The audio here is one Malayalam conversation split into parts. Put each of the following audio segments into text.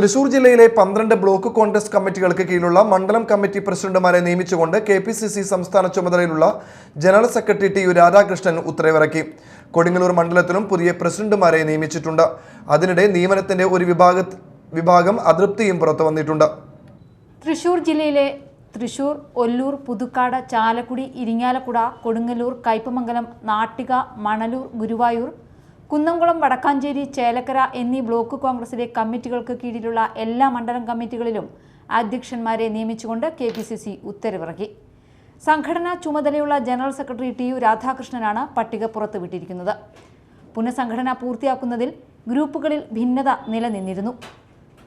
തൃശൂർ ജില്ലയിലെ പന്ത്രണ്ട് ബ്ലോക്ക് കോൺഗ്രസ് കമ്മിറ്റികൾക്ക് കീഴിലുള്ള മണ്ഡലം കമ്മിറ്റി പ്രസിഡന്റുമാരെ നിയമിച്ചുകൊണ്ട് കെ പി സി സി സംസ്ഥാന ചുമതലയിലുള്ള general secretary T U Radhakrishnan ഉത്തരവിറക്കി. കൊടുങ്ങല്ലൂർ മണ്ഡലത്തിലും പുതിയ പ്രസിഡന്റുമാരെ നിയമിച്ചിട്ടുണ്ട്. അതിനിടെ നിയമനത്തിന്റെ ഒരു വിഭാഗ വിഭാഗം അതൃപ്തിയും പുറത്തു വന്നിട്ടുണ്ട്. തൃശൂർ ജില്ലയിലെ തൃശൂർ ഒല്ലൂർ പുതുക്കാട് ചാലക്കുടി ഇരിങ്ങാലക്കുട കൊടുങ്ങല്ലൂർ കയ്പമംഗലം നാട്ടിക മണലൂർ ഗുരുവായൂർ കുന്നംകുളം വടക്കാഞ്ചേരി ചേലക്കര എന്നീ ബ്ലോക്ക് കോൺഗ്രസിലെ കമ്മിറ്റികൾക്ക് കീഴിലുള്ള എല്ലാ മണ്ഡലം കമ്മിറ്റികളിലും അധ്യക്ഷന്മാരെ നിയമിച്ചുകൊണ്ട് കെ പി സി സി ഉത്തരവിറക്കി. സംഘടനാ ചുമതലയുള്ള ജനറൽ സെക്രട്ടറി ടി യു രാധാകൃഷ്ണനാണ് പട്ടിക പുറത്തുവിട്ടിരിക്കുന്നത്. പുനഃസംഘടന പൂർത്തിയാക്കുന്നതിൽ ഗ്രൂപ്പുകളിൽ ഭിന്നത നിലനിന്നിരുന്നു.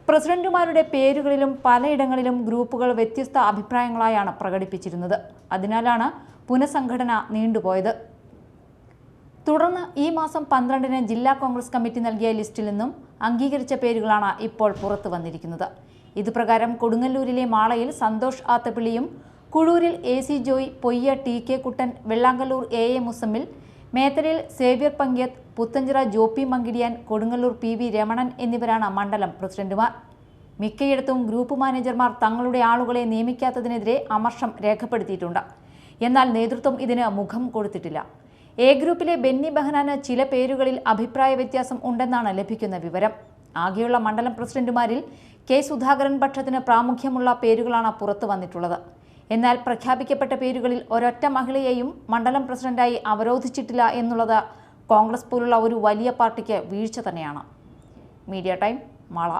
പ്രസിഡന്റുമാരുടെ പേരുകളിലും പലയിടങ്ങളിലും ഗ്രൂപ്പുകൾ വ്യത്യസ്ത അഭിപ്രായങ്ങളായാണ് പ്രകടിപ്പിച്ചിരുന്നത്. അതിനാലാണ് പുനഃസംഘടന നീണ്ടുപോയത്. തുടർന്ന് ഈ മാസം പന്ത്രണ്ടിന് ജില്ലാ കോൺഗ്രസ് കമ്മിറ്റി നൽകിയ ലിസ്റ്റിൽ നിന്നും അംഗീകരിച്ച പേരുകളാണ് ഇപ്പോൾ പുറത്തു വന്നിരിക്കുന്നത്. ഇതുപ്രകാരം കൊടുങ്ങല്ലൂരിലെ മാളയിൽ സന്തോഷ് ആത്തപ്പിള്ളിയും കുഴൂരിൽ A C Joy Poyya T K Kuttan Vellangallur A A Musammil മേത്തലയിൽ Xavier Pankyath Puthenchira Joppy Mankidiyan Kodungallur P V Ramanan എന്നിവരാണ് മണ്ഡലം പ്രസിഡന്റുമാർ. മിക്കയിടത്തും ഗ്രൂപ്പ് മാനേജർമാർ തങ്ങളുടെ ആളുകളെ നിയമിക്കാത്തതിനെതിരെ അമർഷം രേഖപ്പെടുത്തിയിട്ടുണ്ട്. എന്നാൽ നേതൃത്വം ഇതിന് മുഖം കൊടുത്തിട്ടില്ല. എ ഗ്രൂപ്പിലെ ബെന്നി ബെഹനാന് ചില പേരുകളിൽ അഭിപ്രായ വ്യത്യാസം ഉണ്ടെന്നാണ് ലഭിക്കുന്ന വിവരം. ആകെയുള്ള മണ്ഡലം പ്രസിഡന്റുമാരിൽ കെ സുധാകരൻ പക്ഷത്തിന് പ്രാമുഖ്യമുള്ള പേരുകളാണ് പുറത്തു വന്നിട്ടുള്ളത്. എന്നാൽ പ്രഖ്യാപിക്കപ്പെട്ട പേരുകളിൽ ഒരൊറ്റ മഹിളയെയും മണ്ഡലം പ്രസിഡന്റായി അവരോധിച്ചിട്ടില്ല എന്നുള്ളത് കോൺഗ്രസ് പോലുള്ള ഒരു വലിയ പാർട്ടിക്ക് വീഴ്ച തന്നെയാണ്. Media time Mala.